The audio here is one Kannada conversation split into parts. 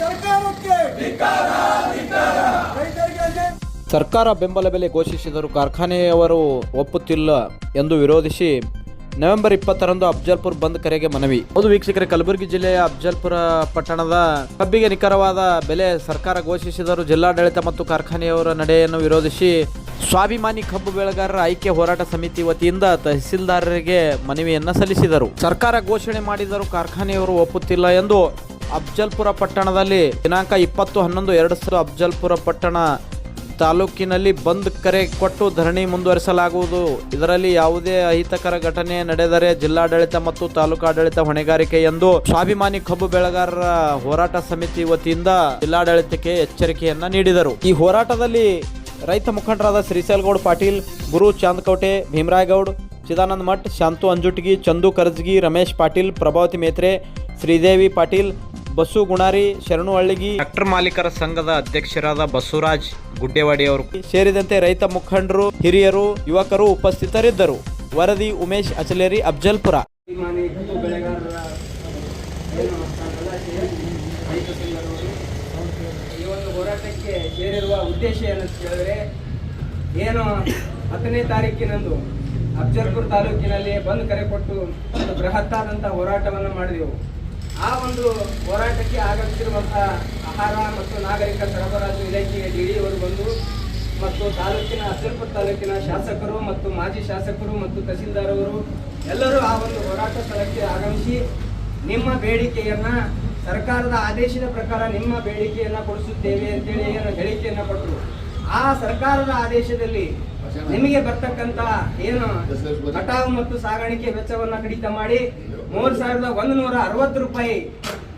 ಸರ್ಕಾರಕ್ಕೆ ಸರ್ಕಾರ ಬೆಂಬಲ ಬೆಲೆ ಘೋಷಿಸಿದರೂ ಕಾರ್ಖಾನೆಯವರು ಒಪ್ಪುತ್ತಿಲ್ಲ ಎಂದು ವಿರೋಧಿಸಿ ನವೆಂಬರ್ ಇಪ್ಪತ್ತರಂದು ಅಫ್ಜಲ್ಪುರ್ ಬಂದ್ ಕರೆಗೆ ಮನವಿ. ಹೌದು ವೀಕ್ಷಕರೇ, ಕಲಬುರಗಿ ಜಿಲ್ಲೆಯ ಅಫ್ಜಲ್ಪುರ ಪಟ್ಟಣದ ಕಬ್ಬಿಗೆ ನಿಖರವಾದ ಬೆಲೆ ಸರ್ಕಾರ ಘೋಷಿಸಿದರೂ ಜಿಲ್ಲಾಡಳಿತ ಮತ್ತು ಕಾರ್ಖಾನೆಯವರ ನಡೆಯನ್ನು ವಿರೋಧಿಸಿ ಸ್ವಾಭಿಮಾನಿ ಕಬ್ಬು ಬೆಳೆಗಾರರ ಆಯ್ಕೆ ಹೋರಾಟ ಸಮಿತಿ ವತಿಯಿಂದ ತಹಸೀಲ್ದಾರರಿಗೆ ಮನವಿಯನ್ನ ಸಲ್ಲಿಸಿದರು. ಸರ್ಕಾರ ಘೋಷಣೆ ಮಾಡಿದರೂ ಕಾರ್ಖಾನೆಯವರು ಒಪ್ಪುತ್ತಿಲ್ಲ ಎಂದು ಅಫ್ಜಲ್ಪುರ ಪಟ್ಟಣದಲ್ಲಿ ದಿನಾಂಕ ಇಪ್ಪತ್ತು ಹನ್ನೊಂದು ಎರಡು ಸಾವಿರ ಅಫ್ಜಲ್ಪುರ ಪಟ್ಟಣ ತಾಲೂಕಿನಲ್ಲಿ ಬಂದ್ ಕರೆ ಕೊಟ್ಟು ಧರಣಿ ಮುಂದುವರಿಸಲಾಗುವುದು. ಇದರಲ್ಲಿ ಯಾವುದೇ ಅಹಿತಕರ ಘಟನೆ ನಡೆದರೆ ಜಿಲ್ಲಾಡಳಿತ ಮತ್ತು ತಾಲೂಕಾಡಳಿತ ಹೊಣೆಗಾರಿಕೆ ಎಂದು ಸ್ವಾಭಿಮಾನಿ ಕಬ್ಬು ಬೆಳೆಗಾರರ ಹೋರಾಟ ಸಮಿತಿ ವತಿಯಿಂದ ಜಿಲ್ಲಾಡಳಿತಕ್ಕೆ ಎಚ್ಚರಿಕೆಯನ್ನ ನೀಡಿದರು. ಈ ಹೋರಾಟದಲ್ಲಿ ರೈತ ಮುಖಂಡರಾದ ಶ್ರೀಶೈಲಗೌಡ್ ಪಾಟೀಲ್, ಗುರು ಚಾಂದಕೋಟೆ, ಭೀಮರಾಯಗೌಡ್, ಚಿದಾನಂದ ಮಠ್, ಶಾಂತು ಅಂಜುಟ್ಗಿ, ಚಂದು ಕರ್ಜಗಿ, ರಮೇಶ್ ಪಾಟೀಲ್, ಪ್ರಭಾವತಿ ಮೇತ್ರೆ, ಶ್ರೀದೇವಿ ಪಾಟೀಲ್ ಬಸ್ಸು ಗುಣಾರಿ ಶರಣು ಹಳ್ಳಿಗಿ ಟ್ರ್ಯಾಕ್ಟರ್ ಮಾಲೀಕರ ಸಂಘದ ಅಧ್ಯಕ್ಷರಾದ ಬಸವರಾಜ್ ಗುಡ್ಡೇವಾಡಿ ಅವರು ಸೇರಿದಂತೆ ರೈತ ಮುಖಂಡರು ಹಿರಿಯರು ಯುವಕರು ಉಪಸ್ಥಿತರಿದ್ದರು. ವರದಿ ಉಮೇಶ್ ಅಚಲೇರಿ ಅಫ್ಜಲ್ಪುರ. ಅಭಿಮಾನಿ ಕಬ್ಬು ಬೆಳೆಗಾರರ ಏನು ನಾವೆಲ್ಲ ಸೇರಿ ರೈತ ಸಂಘದವರು. ಈ ಒಂದು ಹೋರಾಟಕ್ಕೆ ಸೇರಿರುವ ಉದ್ದೇಶ ಏನಂತ ಕೇಳಿದ್ರೆ ಏನು ಹತ್ತನೇ ತಾರೀಕಿನಂದು ಅಫ್ಜಲ್ಪುರ ತಾಲೂಕಿನಲ್ಲಿ ಬಂದ್ ಕರೆ ಕೊಟ್ಟು ಒಂದು ಬೃಹತ್ತಾದಂಥ ಹೋರಾಟವನ್ನು ಮಾಡಿದೆವು. ಆ ಒಂದು ಹೋರಾಟಕ್ಕೆ ಆಗಮಿಸಿರುವಂತಹ ಆಹಾರ ಮತ್ತು ನಾಗರಿಕ ಸರಬರಾಜು ಇಲಾಖೆಯ ಡಿಡಿಯವರು ಬಂದು ಮತ್ತು ತಾಲೂಕಿನ ಅಫ್ಜಲ್ಪುರ್ ತಾಲೂಕಿನ ಶಾಸಕರು ಮತ್ತು ಮಾಜಿ ಶಾಸಕರು ಮತ್ತು ತಹಸೀಲ್ದಾರ್ ಅವರು ಎಲ್ಲರೂ ಆ ಒಂದು ಹೋರಾಟ ಸ್ಥಳಕ್ಕೆ ಆಗಮಿಸಿ ನಿಮ್ಮ ಬೇಡಿಕೆಯನ್ನ ಸರ್ಕಾರದ ಆದೇಶದ ಪ್ರಕಾರ ನಿಮ್ಮ ಬೇಡಿಕೆಯನ್ನ ಕೊಡಿಸುತ್ತೇವೆ ಅಂತೇಳಿ ಏನು ಹೇಳಿಕೆಯನ್ನ ಕೊಟ್ಟರು ಆ ಸರ್ಕಾರದ ಆದೇಶದಲ್ಲಿ ನಿಮಗೆ ಬರ್ತಕ್ಕಂತ ಏನು ಕಟಾವು ಮತ್ತು ಸಾಗಾಣಿಕೆ ವೆಚ್ಚವನ್ನ ಕಡಿತ ಮಾಡಿ ಮೂರ್ ಸಾವಿರದ ಒಂದು ನೂರ ಅರವತ್ತು ರೂಪಾಯಿ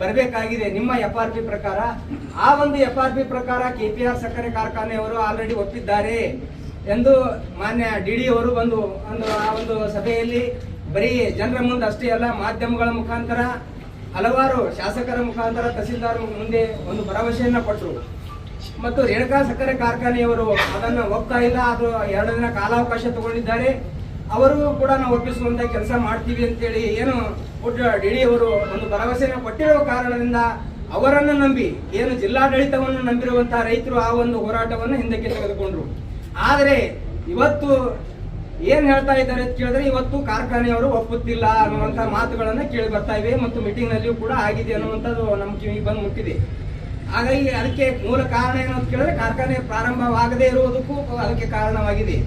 ಬರಬೇಕಾಗಿದೆ ನಿಮ್ಮ ಎಫ್ ಆರ್ ಪಿ ಪ್ರಕಾರ. ಆ ಒಂದು ಎಫ್ ಆರ್ ಪಿ ಪ್ರಕಾರ ಕೆ ಪಿ ಆರ್ ಸಕ್ಕರೆ ಕಾರ್ಖಾನೆಯವರು ಆಲ್ರೆಡಿ ಒಪ್ಪಿದ್ದಾರೆ ಎಂದು ಮಾನ್ಯ ಡಿ ಡಿ ಅವರು ಬಂದು ಒಂದು ಆ ಒಂದು ಸಭೆಯಲ್ಲಿ ಬರೀ ಜನರ ಮುಂದೆ ಅಷ್ಟೇ ಅಲ್ಲ, ಮಾಧ್ಯಮಗಳ ಮುಖಾಂತರ, ಹಲವಾರು ಶಾಸಕರ ಮುಖಾಂತರ, ತಹಸೀಲ್ದಾರ್ ಮುಂದೆ ಒಂದು ಭರವಸೆಯನ್ನ ಕೊಟ್ಟರು ಮತ್ತು ರೇಣುಕಾ ಸಕ್ಕರೆ ಕಾರ್ಖಾನೆಯವರು ಅದನ್ನು ಒಪ್ತಾ ಇಲ್ಲ. ಅದು ಎರಡು ದಿನ ಕಾಲಾವಕಾಶ ತಗೊಂಡಿದ್ದಾರೆ. ಅವರು ಕೂಡ ನಾವು ಒಪ್ಪಿಸುವಂತ ಕೆಲಸ ಮಾಡ್ತೀವಿ ಅಂತೇಳಿ ಏನು ಡಿ ಅವರು ಒಂದು ಭರವಸೆಯನ್ನು ಕೊಟ್ಟಿರುವ ಕಾರಣದಿಂದ ಅವರನ್ನು ನಂಬಿ, ಏನು ಜಿಲ್ಲಾಡಳಿತವನ್ನು ನಂಬಿರುವಂತಹ ರೈತರು ಆ ಒಂದು ಹೋರಾಟವನ್ನು ಹಿಂದಕ್ಕೆ ತೆಗೆದುಕೊಂಡ್ರು. ಆದರೆ ಇವತ್ತು ಏನ್ ಹೇಳ್ತಾ ಇದ್ದಾರೆ ಅಂತ ಕೇಳಿದ್ರೆ ಇವತ್ತು ಕಾರ್ಖಾನೆಯವರು ಒಪ್ಪುತ್ತಿಲ್ಲ ಅನ್ನುವಂತ ಮಾತುಗಳನ್ನ ಕೇಳಿ ಬರ್ತಾ ಇವೆ ಮತ್ತು ಮೀಟಿಂಗ್ ನಲ್ಲಿಯೂ ಕೂಡ ಆಗಿದೆ ಅನ್ನುವಂಥದ್ದು ನಮ್ಮ ಕಿವಿಗೆ ಬಂದು ಮುಟ್ಟಿದೆ. ಹಾಗಾಗಿ ಅದಕ್ಕೆ ಮೂಲ ಕಾರಣ ಏನು ಅಂತ ಕೇಳಿದ್ರೆ ಕಾರ್ಖಾನೆ ಪ್ರಾರಂಭವಾಗದೇ ಇರುವುದಕ್ಕೂ ಅದಕ್ಕೆ ಕಾರಣವಾಗಿದೆ.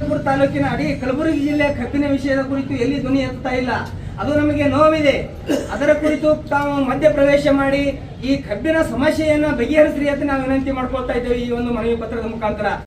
ಕಲಬುರಗಿ ತಾಲೂಕಿನ ಅಡಿ ಕಲಬುರಗಿ ಜಿಲ್ಲೆ ಕಬ್ಬಿನ ವಿಷಯದ ಕುರಿತು ಎಲ್ಲಿ ಧ್ವನಿ ಎತ್ತಾ ಇಲ್ಲ, ಅದು ನಮಗೆ ನೋವಿದೆ. ಅದರ ಕುರಿತು ತಾವು ಮಧ್ಯ ಪ್ರವೇಶ ಮಾಡಿ ಈ ಕಬ್ಬಿನ ಸಮಸ್ಯೆಯನ್ನು ಬಗೆಹರಿಸ್ರಿ ಅಂತ ನಾವು ವಿನಂತಿ ಮಾಡ್ಕೊಳ್ತಾ ಇದ್ದೇವೆ ಈ ಒಂದು ಮನವಿ ಪತ್ರದ ಮುಖಾಂತರ.